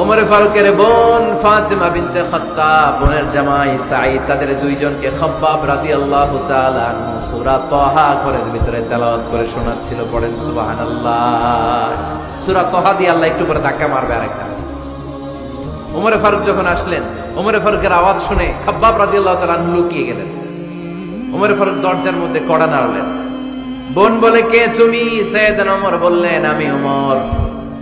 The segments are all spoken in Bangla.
ওমরে ফারুকের বোন ফাতেমা বিনতে খাত্তাব, বোনের জামাই সাঈদ, তাদের দুইজনকে খাব্বাব রাদিয়াল্লাহু তাআলা সূরা তাহা ঘরের ভিতরে তেলাওয়াত করে শোনাচ্ছিল, পড়েন সুবহানাল্লাহ। সূরা তাহা দিয়ে আল্লাহ একটু পরে ধাক্কা মারবে আরেকটা। ওমরে ফারুক যখন আসলেন, ওমরে ফারুকের আওয়াজ শুনে খাব্বাব রাদিয়াল্লাহু তাআলা লুকিয়ে গেলেন। ওমরে ফারুক দরজার মধ্যে কড়া নাড়লেন। বোন বলে, কে তুমি? সৈয়দ ওমর বললেন, আমি ওমর।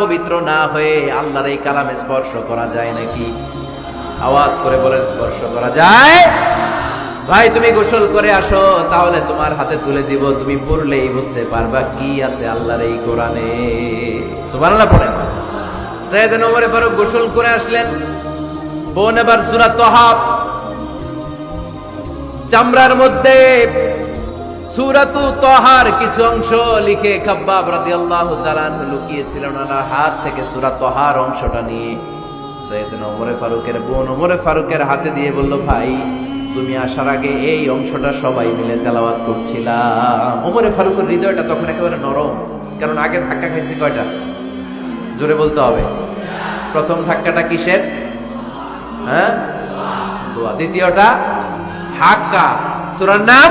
পবিত্র না হয়ে এই স্পর্শ করা যায় নাকি? আওয়াজ করে বলেন, স্পর্শ করা যায়? ভাই, তুমি গোসল করে আসো, তাহলে তোমার হাতে তুলে দিব। তুমি পড়লেই বুঝতে পারবা কি আছে আল্লাহর এই কোরআনে। সুবহানাল্লাহ পড়েন ওমর ফারুক গোসল করে আসলেন। বোন এবার সূরা তহা চামড়ার মধ্যে সুরাতু তহার কিছু অংশ লিখে খাব্বাব রাদিয়াল্লাহু তাআলা আনহু লুকিয়েছিলেন ওনার হাত থেকে সূরা তহার অংশটা নিয়ে। সৈয়দনা ওমরে ফারুকের বোন ওমরে ফারুকের হাতে দিয়ে বলল, ভাই, তুমি আসার আগে এই অংশটা সবাই মিলে তেলাওয়াত করছিলাম। ওমরে ফারুকের হৃদয়টা তখন একেবারে নরম, কারণ আগে ধাক্কা খাইছি কয়টা? জোরে বলতে হবে। প্রথম ধাক্কাটা কিসের? হ্যাঁ? দ্বিতীয়টা, হাক্কা। সুরার নাম?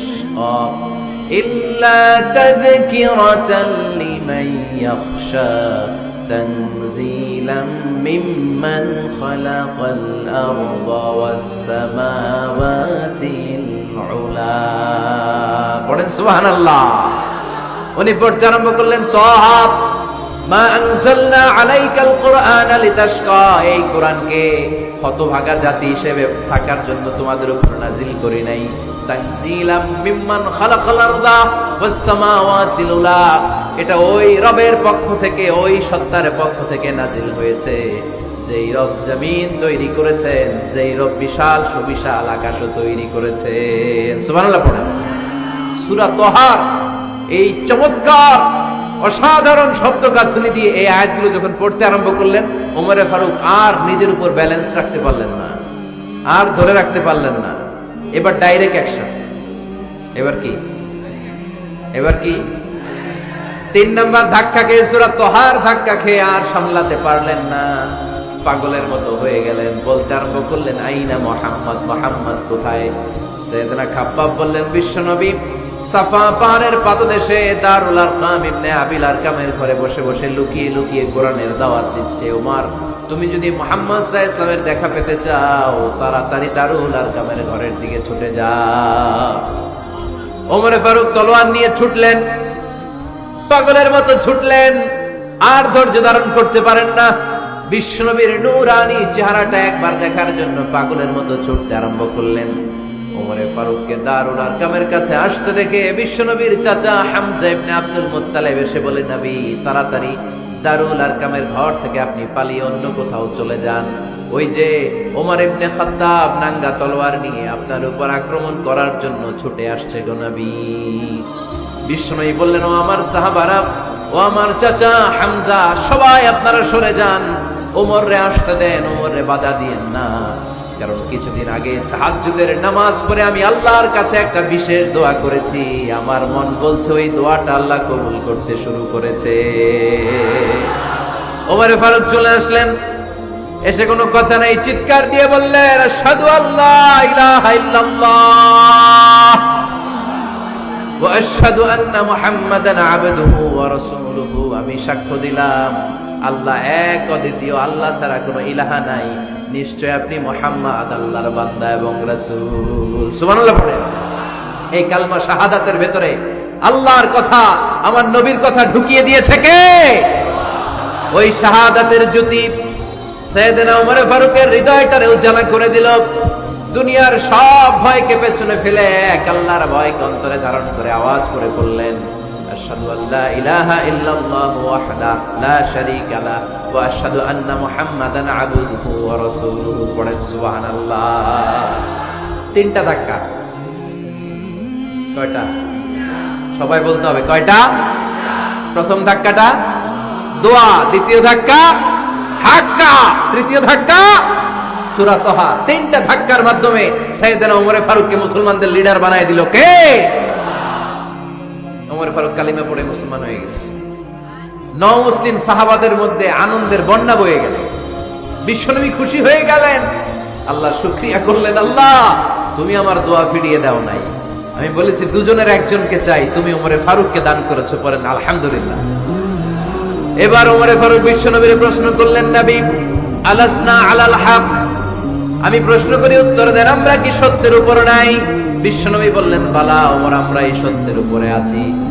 لتشقى إلا تذكرة لمن يخشى تنزيلا ممن خلق الأرض والسماوات العلا পড়েন সুবহান আল্লাহ উনি পড়তে আরম্ভ করলেন তহা মা আনজালনা আলাইকাল কুরআনা লিতাশকা এই কোরআনকে হতভাগা জাতি হিসেবে থাকার জন্য তোমাদের উপর নাজিল করি নাই এটা ওই রবের পক্ষ থেকে, ওই সত্তার পক্ষ থেকে নাজিল হয়েছে। যেই রব জমিন তৈরি করেছেন, যেই রব বিশাল সুবিশাল তৈরি করেছেন। তহার এই চমৎকার, অসাধারণ শব্দ গাঁথনি দিয়ে এই আয়াতগুলো যখন পড়তে আরম্ভ করলেন, ওমরে ফারুক আর নিজের উপর ব্যালেন্স রাখতে পারলেন না। আর ধরে রাখতে পারলেন না। এবার ডাইরেক্ট অ্যাকশন এবার কি? এবার কি? তিন নম্বর ধাক্কা খেয়ে সুরা তোহার ধাক্কা খেয়ে আর সামলাতে পারলেন না। পাগলের মতো হয়ে গেলেন। বলতে আরম্ভ করলেন, আইনা মোহাম্মদ মোহাম্মদ কোথায়? সেদিনা খাব্বাব বললেন, বিশ্বনবী সাফা পাহাড়ের পাদদেশে দারুল আরকাম ইবনে আবিল আরকামের ঘরে বসে বসে লুকিয়ে লুকিয়ে কোরআনের দাওয়াত দিচ্ছে। ওমর তুমি যদি মোহাম্মদ সাহা ইসলামের দেখা পেতে চাও, তাড়াতাড়ি দারুল আরকামের ঘরের দিকে ছুটে যাও ওমরে ফারুক তলোয়ার নিয়ে ছুটলেন, পাগলের মতো ছুটলেন, আর ধৈর্য ধারণ করতে পারেন না। বিশ্বনবীর নূরানি চেহারাটা একবার দেখার জন্য পাগলের মতো ছুটতে আরম্ভ করলেন। ওমরে ফারুককে দারুল আরকামের কাছে আসতে দেখে বিশ্বনবীর চাচা হামজা ইবনে আব্দুল মুত্তালিব এসে বলে, নবী, তাড়াতাড়ি দারুল আরকামের ঘর থেকে আপনি পালিয়ে অন্য কোথাও চলে যান। ওই যে ওমর ইবনে খাত্তাব নাঙ্গা তলোয়ার নিয়ে আপনার উপর আক্রমণ করার জন্য ছুটে আসছে গোনাবি নবী। বিষ্ণুই বললেন, ও আমার সাহাবারা, ও আমার চাচা হামজা, সবাই আপনারা সরে যান। ওমর রে আসতে দেন ওমর রে বাধা দিয়েন না। কারণ কিছুদিন আগে তাহাজুদের নামাজ পরে আমি আল্লাহর কাছে একটা বিশেষ দোয়া করেছি। আমার মন বলছে, ওই দোয়াটা আল্লাহ কবুল করতে শুরু করেছে। ওমারে ফারুক চলে আসলেন। এসে কোনো কথা নাই, চিৎকার দিয়ে বললেন সাধু আল্লাহ ইলাহা ইল্লাল্লাহ ওয়া আশহাদু আন্না মুহাম্মাদান আবদুহু ওয়া রাসূলুহু। আমি সাক্ষ্য দিলাম, আল্লাহ এক অদ্বিতীয়, আল্লাহ ছাড়া কোনো ইলাহা নাই। নিশ্চয় আপনি মোহাম্মদ, আল্লাহর বান্দা এবং রাসূল। সুবহানাল্লাহ পড়ে। এই কালমা শাহাদাতের ভেতরে আল্লাহর কথা, আমার নবীর কথা ঢুকিয়ে দিয়েছে কে? ওই শাহাদাতের জ্যোতি সৈয়দনা ওমর ফারুকের হৃদয়টারে উজালা করে দিল। দুনিয়ার সব ভয়কে পেছনে ফেলে এক আল্লাহর ভয়কে অন্তরে ধারণ করে আওয়াজ করে বললেন ইল্লাল্লাহু ওয়াহদা লা শারীকা লা ওয়া আশহাদু আন্না মুহাম্মাদান আবদুহু ওয়া রাসূলুহু। পড়েন সুবহানাল্লাহ। তিনটা ধাক্কা। কয়টা? সবাই বলতে হবে, কয়টা? প্রথম ধাক্কাটা, দোয়া। দ্বিতীয় ধাক্কা হাক্কা তৃতীয় ধাক্কা সুরাতহা তিনটা ধাক্কার মাধ্যমে সাইয়েদনা ওমরে ফারুককে মুসলমানদের লিডার বানায় দিল কে? ওমর ফারুক কালিমা পড়ে মুসলমান হয়ে গেছে। ন মুসলিম সাহাবাদের মধ্যে আনন্দের বন্যা বয়ে গেল। বিশ্বনবী খুশি হয়ে গেলেন। আল্লাহ শুক্রিয়া করলেন, আল্লাহ, তুমি আমার দোয়া ফিরিয়ে দাও নাই। আমি বলেছি, দুজনের একজনকে চাই। তুমি ওমরে ফারুককে দান করেছ পড়েন আলহামদুলিল্লাহ। এবার ওমরে ফারুক বিশ্বনবীর প্রশ্ন করলেন, নবী, আলাসনা আলাল হক? আমি প্রশ্ন করি, উত্তর দেন, আমরা কি সত্যের উপর নাই? বিশ্বনবী বললেন, বালা ওমর আমরা এই সত্যের উপরে আছি।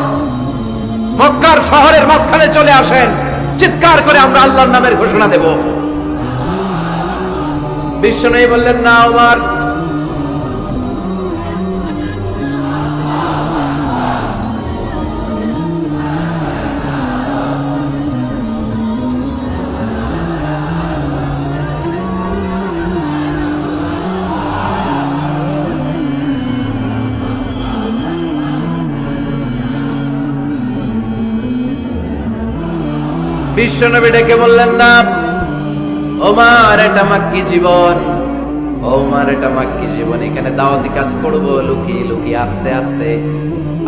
মক্কার শহরের মাঝখানে চলে আসেন। চিৎকার করে আমরা আল্লাহর নামের ঘোষণা দেব। বিশ্বনবী বললেন, না আমার বিশ্বনবী ডেকে বললেন না ওমার এটা মাক্কি জীবন, ওমার এটা মাক্কি জীবন, এখানে দাওয়াতি কাজ করব, লুকিয়ে লুকিয়ে আস্তে আস্তে।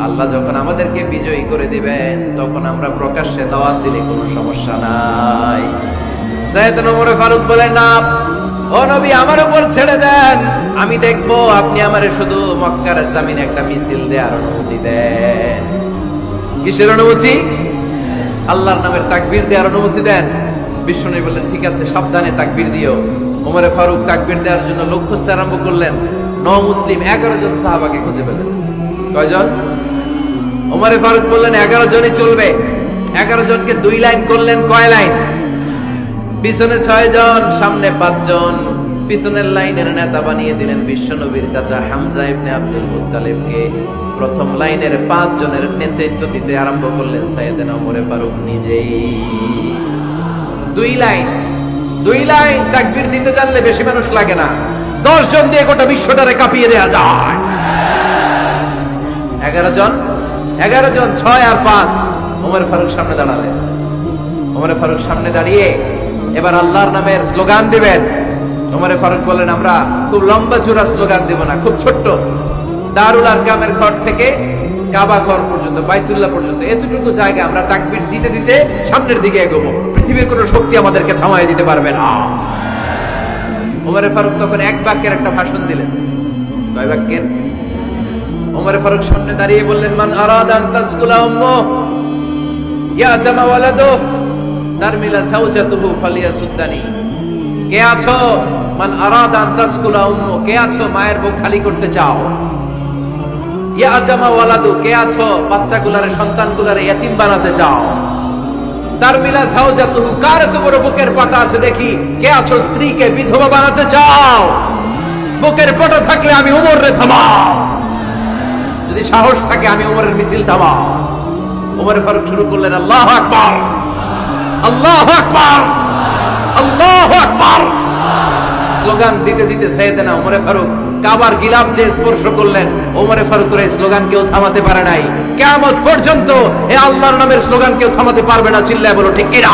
আল্লাহ যখন আমাদেরকে বিজয়ী করে দিবেন, তখন আমরা প্রকাশ্যে দাওয়াত দিলে কোনো সমস্যা নাই। ফারুক বলেন, না, ও নবী, আমার উপর ছেড়ে দেন। আমি দেখব আপনি আমারে শুধু মক্কার জামিনে একটা মিছিল দেওয়ার অনুমতি দেন। কিসের অনুমতি? আল্লাহর নামের তাকবির দেওয়ার অনুমতি দেন। বিষ্ণু বললেন, ঠিক আছে, সাবধানে তাকবির দিও। ওমরে ফারুক তাকবির দেওয়ার জন্য লোক খুঁজতে আরম্ভ করলেন। ন মুসলিম এগারো জন সাহাবাকে খুঁজে পেলেন। কয়জন? ওমরে ফারুক বললেন, এগারো জনই চলবে। এগারো জনকে দুই লাইন করলেন, কয় লাইন? পিছনে ছয় জন সামনে পাঁচজন। পিছনের লাইনের নেতা বানিয়ে দিলেন বিশ্বনবীর চাচা হামজা ইবনে আব্দুল মুত্তালিবকে। প্রথম লাইনের পাঁচ জনের নেতৃত্ব দিতে আরম্ভ করলেন সাইয়েদেনা ওমরে ফারুক নিজেই। দুই লাইন দুই লাইন তাকবীর দিতে জানলে বেশি মানুষ লাগে না। দশ জন দিয়ে গোটা বিশ্বটারে কাঁপিয়ে দেয়া যায়। এগারো জন এগারো জন, ছয় আর পাঁচ। ওমর ফারুক সামনে দাঁড়ালেন। ওমরে ফারুক সামনে দাঁড়িয়ে এবার আল্লাহর নামের স্লোগান দিবেন। ওমরে ফারুক বলেন, আমরা খুব লম্বা চূড়া স্লোগান দিব না, খুব ছোট্ট। দারুল আরকামের ঘর থেকে কাবা ঘর পর্যন্ত, বাইতুল্লাহ পর্যন্ত, এতটুকু জায়গা আমরা তাকবির দিতে দিতে সামনের দিকে এগোবো। পৃথিবীর কোনো শক্তি আমাদেরকে থামাই দিতে পারবে না। ওমরে ফারুক তখন এক বাক্যের একটা ভাষণ দিলেন। কয় বাক্যের? ওমরে ফারুক সামনে দাঁড়িয়ে বললেন, মান আরাদান তাসকুলা উম্মু, ইয়া জামা ওয়ালাদু, তারমিলা যাওজাতুহু ফালিয়াসুদ্দানি। কে আছো? মান আরাদান তাসকুলা উম্মু, কে আছো মায়ের বুক খালি করতে চাও? ইয়া জামা ওয়ালাদু, কে আছো বাচ্চাগুলারে, সন্তানগুলারে ইয়াতিম বানাতে চাও? তার মিলা যাওজাতুহু, কার এত বড় বুকের পাটা আছে দেখি? কে আছো স্ত্রীকে বিধবা বানাতে চাও? বুকের পাটা থাকলে আমি উমর রে থামাও। যদি সাহস থাকে, আমি উমরের মিছিল থামাও। উমর ফারুক শুরু করলেন, আল্লাহ আকবার। আল্লাহ আকবার। আল্লাহ আকবার। স্লোগান দিতে দিতে সৈয়দনা ওমরে ফারুক কাবার গিলাপ যে স্পর্শ করলেন, ওমরে ফারুকের এই স্লোগান কেউ থামাতে পারে নাই। কেমন পর্যন্ত এ আল্লাহর নামের স্লোগান কেউ থামাতে পারবে না, চিল্লায় বলো, ঠিক কিনা?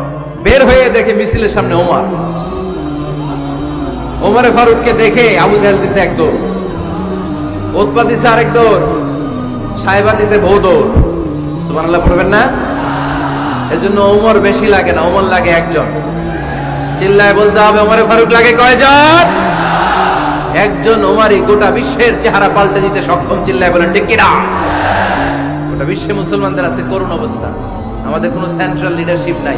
বের হয়ে দেখে মিছিলের সামনে ওমর। ওমরে ফারুককে দেখে আবু জাহেল দিছে এক দৌড়। উৎপা দিছে আরেক দৌড়। সাহেবা দিছে বউ দৌড়। সুবহানাল্লাহ পড়বেন না? এজন্য ওমর বেশি লাগে না, ওমর লাগে একজন। চিল্লায় বলতে হবে, ওমরে ফারুক লাগে কয়জন? একজন ওমারই গোটা বিশ্বের চেহারা পাল্টে দিতে সক্ষম, চিল্লায় বলেন কিনা? গোটা বিশ্বে মুসলমানদের আছে করুণ অবস্থা। আমাদের কোনো সেন্ট্রাল লিডারশিপ নাই।